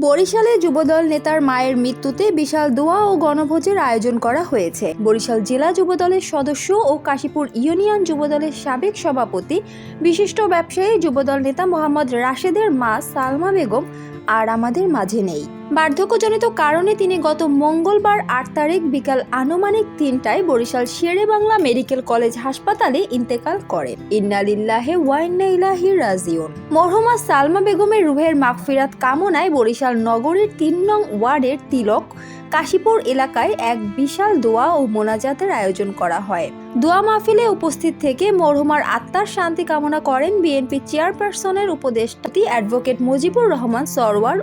বরিশালে যুবদল নেতার মায়ের মৃত্যুতে বিশাল দোয়া ও গণভোজের আয়োজন করা হয়েছে। বরিশাল জেলা যুবদলের সদস্য ও কাশীপুর ইউনিয়ন যুবদলের সাবেক সভাপতি, বিশিষ্ট ব্যবসায়ী যুবদল নেতা মোহাম্মদ রাশেদের মা সালমা বেগম আর আমাদের মাঝে নেই। বার্ধক্যজনিত কারণে তিনি গত মঙ্গলবার আট তারিখ বিকাল আনুমানিক তিনটায় বরিশাল শেরে বাংলা মেডিকেল কলেজ হাসপাতালে ইন্তেকাল করেন। ইন্নালিল্লাহে ওয়াইন্না ইলাহি রাজিউন। মরহুমা সালমা বেগমের রুহের মাগফিরাত কামনায় বরিশাল নগরীর তিন নং ওয়ার্ডের তিলক কাশীপুর এলাকায় এক বিশাল দোয়া ও মোনাজাতের আয়োজন করা হয়। দোয়া মাহফিলে উপস্থিত থেকে মরহুমার আত্মার শান্তি কামনা করেন বিএনপি চেয়ারপারসনের উপদেষ্টা অ্যাডভোকেট মুজিবুর রহমান সরওয়ার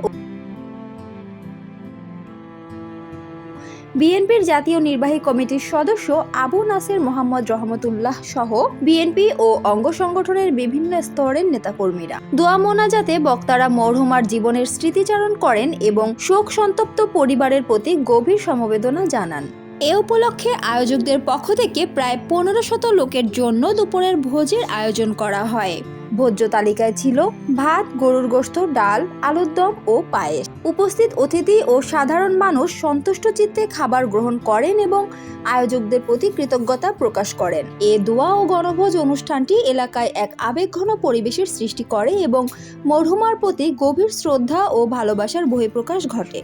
বিএনপির জাতীয় নির্বাহী কমিটির সদস্য আবু নাসির মোহাম্মদ রহমতুল্লাহ সহ বিএনপি ও অঙ্গ সংগঠনের বিভিন্ন স্তরের নেতাকর্মীরা। দোয়া মোনাজাতে বক্তারা মরহুমার জীবনের স্মৃতিচারণ করেন এবং শোক সন্তপ্ত পরিবারের প্রতি গভীর সমবেদনা জানান। এ উপলক্ষে আয়োজকদের পক্ষ থেকে প্রায় পনেরো শত লোকের জন্য দুপুরের ভোজের আয়োজন করা হয়। ভোজ্য তালিকায় ছিল ভাত, গরুর গোস্ত, ডাল, আলুর দম ও পায়েস। উপস্থিত অতিথি ও সাধারণ মানুষ সন্তুষ্ট চিত্তে খাবার গ্রহণ করেন এবং আয়োজকদের প্রতি কৃতজ্ঞতা প্রকাশ করেন। এ দোয়া ও গণভোজ অনুষ্ঠানটি এলাকায় এক আবেগঘন পরিবেশের সৃষ্টি করে এবং মরহুমার প্রতি গভীর শ্রদ্ধা ও ভালোবাসার বহিঃপ্রকাশ ঘটে।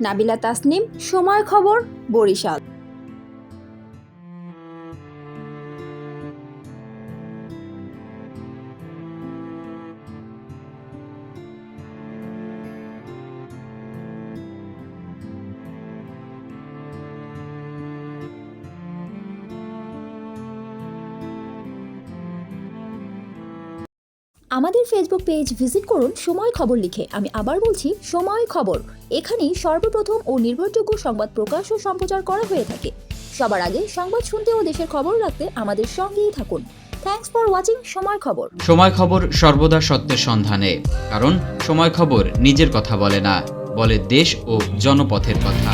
নাবিলা তাসনিম, সময় খবর, বরিশাল। আমাদের ফেসবুক পেজ ভিজিট করুন, সময় খবর লিখে। আমি আবার বলছি, সময় খবর। এখানেই সর্বপ্রথম ও নির্ভরযোগ্য সংবাদ প্রকাশ ও সম্প্রচার করা হয়ে থাকে। সবার আগে সংবাদ শুনতে ও দেশের খবর রাখতে আমাদের সঙ্গেই থাকুন। থ্যাঙ্কস ফর ওয়াচিং সময় খবর। সময় খবর সর্বদা সত্যের সন্ধানে। কারণ সময় খবর নিজের কথা বলে না, বলে দেশ ও জনপথের কথা।